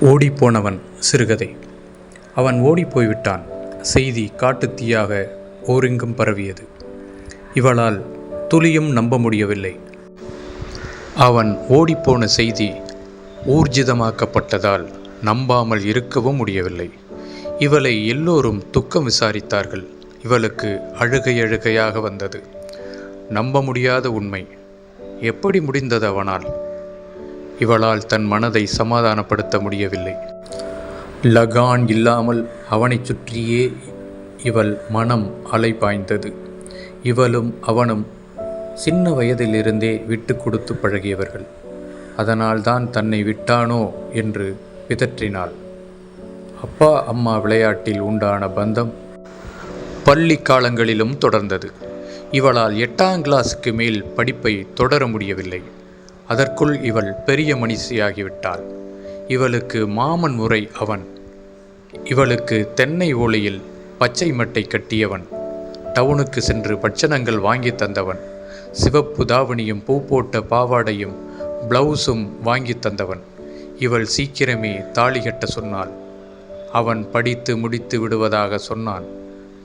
ஓடிப்போனவன் சிறுகதை. அவன் ஓடிப்போய்விட்டான். செய்தி காட்டுத்தீயாக ஓரெங்கும் பரவியது. இவளால் துளியும் நம்ப முடியவில்லை. அவன் ஓடிப்போன செய்தி ஊர்ஜிதமாக்கப்பட்டதால் நம்பாமல் இருக்கவும் முடியவில்லை. இவளை எல்லோரும் துக்கம் விசாரித்தார்கள். இவளுக்கு அழுகை அழுகையாக வந்தது. நம்ப முடியாத உண்மை. எப்படி முடிந்தது அவனால்? இவளால் தன் மனதை சமாதானப்படுத்த முடியவில்லை. லகான் இல்லாமல் அவனைச் சுற்றியே இவள் மனம் அலைபாய்ந்தது. இவளும் அவனும் சின்ன வயதிலிருந்தே விட்டு கொடுத்து பழகியவர்கள். அதனால்தான் தன்னை விட்டானோ என்று பிதற்றினாள். அப்பா அம்மா விளையாட்டில் உண்டான பந்தம் பள்ளி காலங்களிலும் தொடர்ந்தது. இவளால் எட்டாம் கிளாஸுக்கு மேல் படிப்பை தொடர முடியவில்லை. அதற்குள் இவள் பெரிய மனுஷியாகிவிட்டாள் இவளுக்கு மாமன் முறை அவன். இவளுக்கு தென்னை ஓலையில் பச்சை மட்டை கட்டியவன். டவுனுக்கு சென்று பட்சணங்கள் வாங்கி தந்தவன். சிவப்பு தாவணியும் பூ போட்ட பாவாடையும் பிளவுஸும் வாங்கி தந்தவன். இவள் சீக்கிரமே தாலி கட்ட சொன்னாள். அவன் படித்து முடித்து விடுவதாக சொன்னான்.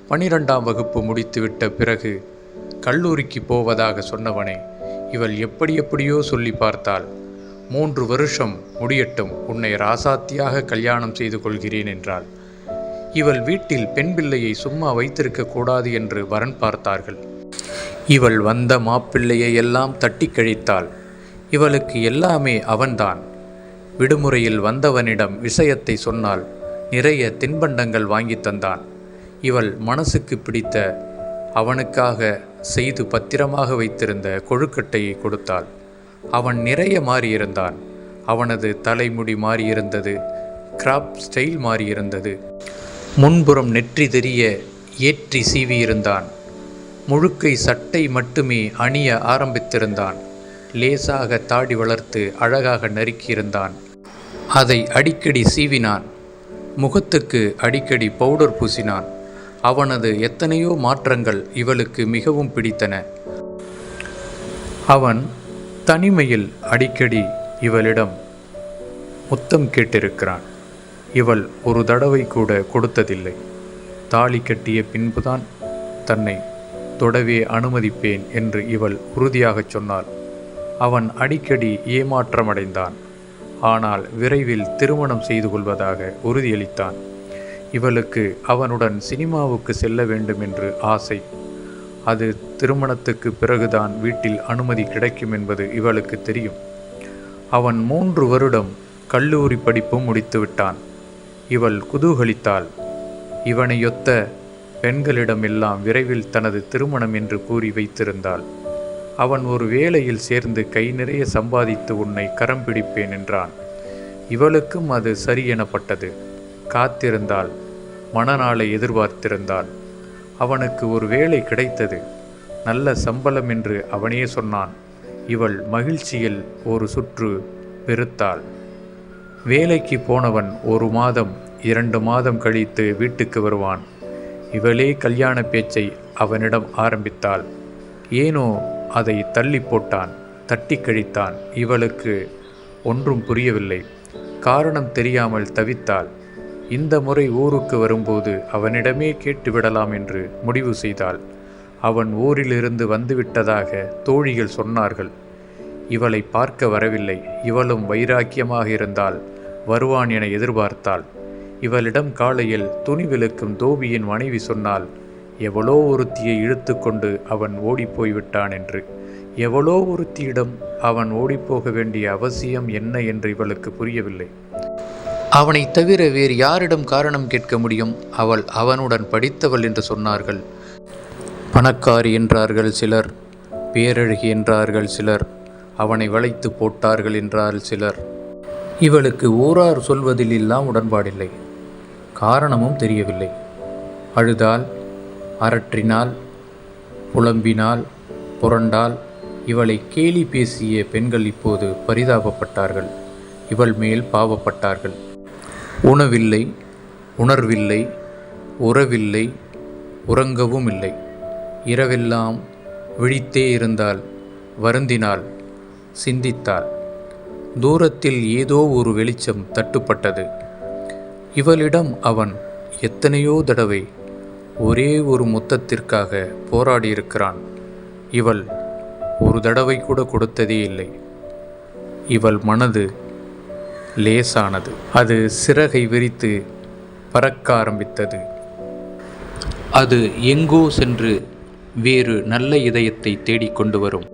பனிரெண்டாம் வகுப்பு முடித்துவிட்ட பிறகு கல்லூரிக்கு போவதாக சொன்னவனே இவள் எப்படி எப்படியோ சொல்லி பார்த்தாள். மூன்று வருஷம் முடியட்டும் உன்னை ராசாத்தியாக கல்யாணம் செய்து கொள்கிறேன் என்றாள். இவள் வீட்டில் பெண் பிள்ளையை சும்மா வைத்திருக்க கூடாது என்று வரன் பார்த்தார்கள். இவள் வந்த மாப்பிள்ளையை எல்லாம் தட்டி கழித்தாள். இவளுக்கு எல்லாமே அவன்தான். விடுமுறையில் வந்தவனிடம் விஷயத்தை சொன்னால் நிறைய தின்பண்டங்கள் வாங்கி தந்தான். இவள் மனசுக்கு பிடித்த அவனுக்காக செய்து பத்திரமாக வைத்திருந்த கொழுக்கட்டையை கொடுத்தாள். அவன் நிறைய மாறியிருந்தான். அவனது தலைமுடி மாறியிருந்தது. Graph style மாறியிருந்தது. முன்புறம் நெற்றி தெரிய ஏற்றி சீவியிருந்தான். முழுக்கை சட்டை மட்டுமே அணிய ஆரம்பித்திருந்தான். லேசாக தாடி வளர்த்து அழகாக நறுக்கியிருந்தான். அதை அடிக்கடி சீவினான். முகத்துக்கு அடிக்கடி பவுடர் பூசினான். அவனது எத்தனையோ மாற்றங்கள் இவளுக்கு மிகவும் பிடித்தன. அவன் தனிமையில் அடிக்கடி இவளிடம் முத்தம் கேட்டிருக்கிறான். இவள் ஒரு தடவை கூட கொடுத்ததில்லை. தாலி கட்டிய பின்புதான் தன்னை தொடவே அனுமதிப்பேன் என்று இவள் உறுதியாகச் சொன்னாள். அவன் அடிக்கடி ஏமாற்றமடைந்தான். ஆனால் விரைவில் திருமணம் செய்து கொள்வதாக உறுதியளித்தான். இவளுக்கு அவனுடன் சினிமாவுக்கு செல்ல வேண்டும் என்று ஆசை. அது திருமணத்துக்கு பிறகுதான் வீட்டில் அனுமதி கிடைக்கும் என்பது இவளுக்கு தெரியும். அவன் மூன்று வருடம் கல்லூரி படிப்பும் முடித்துவிட்டான் இவள் குதூகலித்தாள். இவனையொத்த பெண்களிடமெல்லாம் விரைவில் தனது திருமணம் என்று கூறி வைத்திருந்தாள். அவன் ஒரு வேலையில் சேர்ந்து கை நிறைய சம்பாதித்து உன்னை கரம் பிடிப்பேன் என்றான். இவளுக்கும் அது சரி எனப்பட்டது. காத்திருந்தாள். மணநாளை எதிர்பார்த்திருந்தாள். அவனுக்கு ஒரு வேலை கிடைத்தது. நல்ல சம்பளம் என்று அவனே சொன்னான். இவள் மகிழ்ச்சியில் ஒரு சுற்று பெருத்தாள். வேலைக்கு போனவன் ஒரு மாதம் இரண்டு மாதம் கழித்து வீட்டுக்கு வருவான். இவளே கல்யாண பேச்சை அவனிடம் ஆரம்பித்தாள். ஏனோ அதை தள்ளி போட்டான் தட்டி கழித்தான். இவளுக்கு ஒன்றும் புரியவில்லை. காரணம் தெரியாமல் தவித்தாள். இந்த முறை ஊருக்கு வரும்போது அவனிடமே கேட்டுவிடலாம் என்று முடிவு செய்தாள். அவன் ஊரிலிருந்து வந்துவிட்டதாக தோழிகள் சொன்னார்கள். இவளை பார்க்க வரவில்லை. இவளும் வைராக்கியமாக இருந்தால் வருவான் என எதிர்பார்த்தாள். இவளிடம் காலையில் துணி விளக்கும் தோபியின் மனைவி சொன்னால் எவ்வளோ ஒருத்தியை இழுத்து கொண்டு அவன் ஓடிப்போய்விட்டான் என்று. எவ்வளோ ஒருத்தியிடம் அவன் ஓடிப்போக வேண்டிய அவசியம் என்ன என்று இவளுக்கு புரியவில்லை. அவனை தவிர வேறு யாரிடம் காரணம் கேட்க முடியும்? அவள் அவனுடன் படித்தவள் என்று சொன்னார்கள். பணக்காரி என்றார்கள் சிலர். பேரழகி என்றார்கள் சிலர். அவனை வளைத்து போட்டார்கள் என்றார் சிலர். இவளுக்கு ஊரார் சொல்வதில் எல்லாம் உடன்பாடில்லை. காரணமும் தெரியவில்லை. அழுதால் அரற்றினால் புலம்பினால் புரண்டால் இவளை கேலி பேசிய பெண்கள் இப்போது பரிதாபப்பட்டார்கள். இவள் மேல் பாவப்பட்டார்கள். உணவில்லை உணர்வில்லை உறவில்லை உறங்கவும் இல்லை இரவெல்லாம் விழித்தே இருந்தால் வருந்தினாள் சிந்தித்தாள். தூரத்தில் ஏதோ ஒரு வெளிச்சம் தட்டுப்பட்டது. இவளிடம் அவன் எத்தனையோ தடவை ஒரே ஒரு முத்தத்திற்காக போராடியிருக்கிறான். இவள் ஒரு தடவை கூட கொடுத்ததே இல்லை. இவள் மனது லேசானது. அது சிறகை விரித்து பறக்க ஆரம்பித்தது. அது எங்கோ சென்று வேறு நல்ல இதயத்தை தேடிக்கொண்டு வரும்.